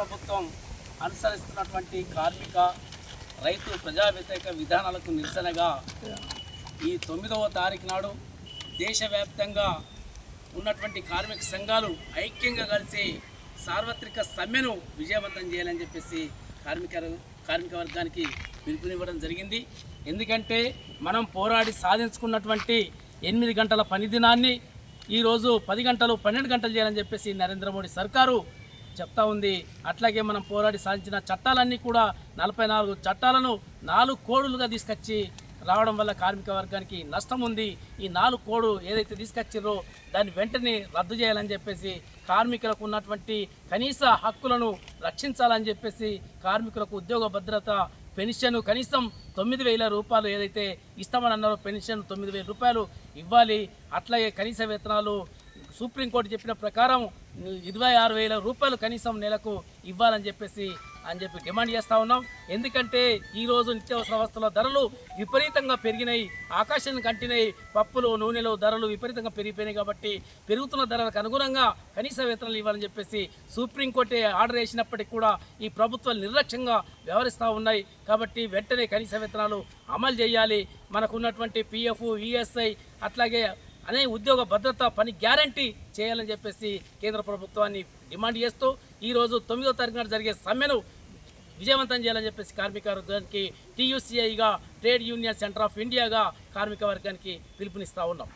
ప్రభుత్వం అనుసరిస్తున్నటువంటి కార్మిక రైతు ప్రజా వ్యతిరేక విధానాలకు నిరసనగా ఈ తొమ్మిదవ తారీఖు నాడు దేశవ్యాప్తంగా ఉన్నటువంటి కార్మిక సంఘాలు ఐక్యంగా కలిసి సార్వత్రిక సమ్మెను విజయవంతం చేయాలని చెప్పేసి కార్మిక కార్మిక వర్గానికి పిలుపునివ్వడం జరిగింది. ఎందుకంటే మనం పోరాడి సాధించుకున్నటువంటి ఎనిమిది గంటల పని దినాన్ని ఈరోజు పది గంటలు పన్నెండు గంటలు చేయాలని చెప్పేసి నరేంద్ర మోడీ సర్కారు చెప్తా ఉంది. అట్లాగే మనం పోరాడి సాధించిన చట్టాలన్నీ కూడా నలభై నాలుగు చట్టాలను నాలుగు కోడులుగా తీసుకొచ్చి రావడం వల్ల కార్మిక వర్గానికి నష్టం ఉంది. ఈ నాలుగు కోడు ఏదైతే తీసుకొచ్చారో దాన్ని వెంటనే రద్దు చేయాలని చెప్పేసి కార్మికులకు ఉన్నటువంటి కనీస హక్కులను రక్షించాలని చెప్పేసి కార్మికులకు ఉద్యోగ భద్రత పెన్షన్ కనీసం తొమ్మిది వేల రూపాయలు ఏదైతే ఇస్తామని అన్నారో పెన్షన్ తొమ్మిది వేల రూపాయలు ఇవ్వాలి. అట్లాగే కనీస వేతనాలు సుప్రీంకోర్టు చెప్పిన ప్రకారం ఇరవై ఆరు వేల రూపాయలు కనీసం నెలకు ఇవ్వాలని చెప్పేసి అని చెప్పి డిమాండ్ చేస్తూ ఉన్నాం. ఎందుకంటే ఈరోజు నిత్యావసర వస్తువుల ధరలు విపరీతంగా పెరిగినాయి. ఆకాశాన్ని కంటినాయి పప్పులు నూనెలు ధరలు విపరీతంగా పెరిగిపోయినాయి కాబట్టి పెరుగుతున్న ధరలకు అనుగుణంగా కనీస వేతనాలు ఇవ్వాలని చెప్పేసి సుప్రీంకోర్టే ఆర్డర్ వేసినప్పటికీ కూడా ఈ ప్రభుత్వాలు నిర్లక్ష్యంగా వ్యవహరిస్తూ ఉన్నాయి. కాబట్టి వెంటనే కనీస వేతనాలు అమలు చేయాలి. మనకున్నటువంటి పిఎఫ్ ఈఎస్ఐ అట్లాగే అనే ఉద్యోగ భద్రత పని గ్యారంటీ చేయాలని చెప్పేసి కేంద్ర ప్రభుత్వాన్ని డిమాండ్ చేస్తూ ఈరోజు తొమ్మిదో తారీఖున జరిగే సమ్మెను విజయవంతం చేయాలని చెప్పేసి కార్మిక వర్గానికి టీయూసీఐగా ట్రేడ్ యూనియన్ సెంటర్ ఆఫ్ ఇండియాగా కార్మిక వర్గానికి పిలుపునిస్తూ ఉన్నాం.